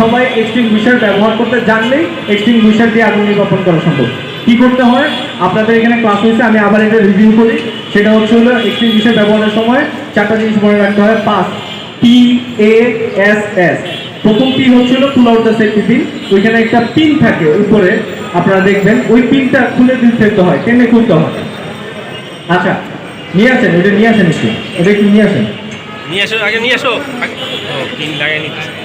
সবাই এক্সটিংগুইশার ব্যবহার করতে জানলেই এক্সটিংগুইশার দিয়ে আগুন নির্বাপন করা সম্ভব। কি করতে হয়? আপনাদের এখানে ক্লাস হয়েছে, আমি আবার এটা রিভিউ করি। সেটা হচ্ছে হলো এক্সটিংগুইশার ব্যবহারের সময় চারটা জিনিস মনে রাখতে হয়। Pass P A S S প্রথম পিন হচ্ছিল pull out the safety pin ওইখানে একটা পিন থাকে, উপরে আপনারা দেখবেন, ওই পিনটা খুলে ফেলতে হয়, টেনে খুলতে হয়। আচ্ছা নিয়ে আসেন, ওইটা নিয়ে আসেন একটু। ওটা একটু নিয়ে আসেন। নিয়ে আসো, আগে নিয়ে ও পিন লাগাই নিতে।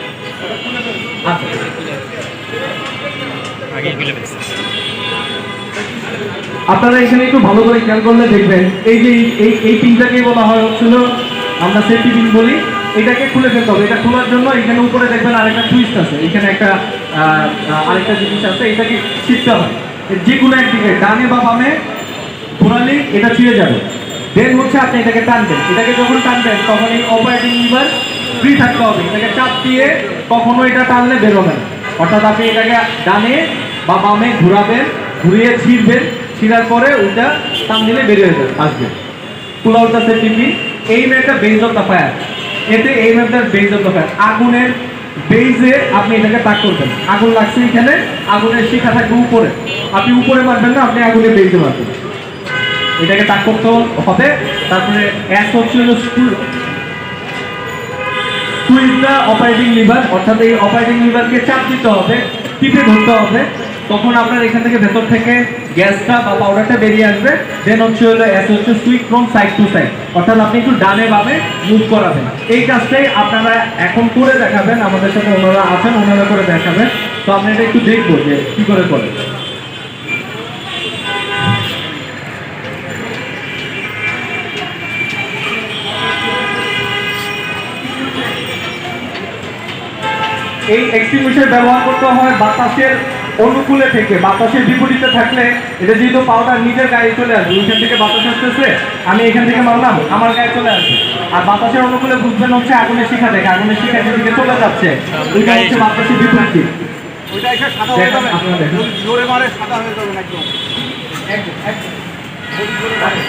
আপনারা এখানে একটু ভালো করে খেয়াল করলে দেখবেন, এই যে এই- এই পিনটাকে বলা হয় হচ্ছিল, আমরা সেফটি পিন বলি, এটাকে খুলে ফেলতে হবে। এটা খোলার জন্য এখানে উপরে দেখবেন আরেকটা টুইস্ট আছে। এখানে একটা আরেকটা জিনিস আছে, এটাকে ছিটতে হয় যে কোনো একদিকে, ডানে বা বামে, ঘোরালেই এটা ছিঁড়ে যাবে। দেন হচ্ছে আপনি এটাকে টানবেন। এটাকে যখন টানবেন, তখন এই অপারেটিং লিভার ফ্রি থাকতে হবে। এটাকে চাপ দিয়ে কখনো এটা টানলে বেরোবে অর্থাৎ আপনি এটাকে ডানে বা বামে ঘুরাবেন, ঘুরিয়ে ছিঁড়বেন, ছিঁড়ার পরে ওইটা টান দিলে বেরিয়ে যাবে, আসবে। পুল আউট আছে টিপি এই ম্যাপটা বেজ অফ দ্য ফায়ার এতে এই ম্যাপটা বেজ অফ দ্য ফায়ার আগুনের বেজে আপনি এটাকে তাক করবেন। আগুন লাগছে এখানে, আগুনের শিখা থাকবে উপরে। আপনি উপরে মারবেন না, আপনি আগুনে বেজে মারবেন। এটাকে তাক করতে হবে। তারপরে অ্যাস হচ্ছে হলো দ্য অপারেটিং লিভার অর্থাৎ এই অপারেটিং লিভারকে চাপ দিতে হবে, টিপে ধরতে হবে। তখন আপনার এখান থেকে ভেতর থেকে গ্যাসটা বা পাউডারটা বেরিয়ে আসবে। দেন হচ্ছে হলো অ্যাস হচ্ছে switch from side to side অর্থাৎ আপনি একটু ডানে বামে মুভ করাবেন। এই কাজটাই আপনারা এখন করে দেখাবেন। আমাদের সাথে ওনারা আছেন, ওনারা করে দেখাবেন। তো আমরা এটা একটু দেখব যে কী করে করে। এই এক্সটিংগুইশার ব্যবহার করতে হয় বাতাসের অনুকূলে থেকে। বাতাসের বিপরীতে থাকলে এটা যেহেতু পাউডার নিজের গায়ে চলে আসবে ওইখান থেকে বাতাস আসতেছে আমি এখান থেকে মারলাম আমার গায়ে চলে আসবে। আর বাতাসের অনুকূলে বুঝবেন হচ্ছে আগুনের শিখা থেকে আগুনের শিখা যেদিকে চলে যাচ্ছে। ওইটা হচ্ছে বাতাসের বিপরীত। ওইটা এসে সাদা হয়ে যাবে। জোরে মারে সাদা হয়ে যাবে একদম একদম, একদম। জোরে মারে।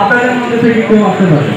আপনাদের মধ্যে থেকে কেউ আসতে পারে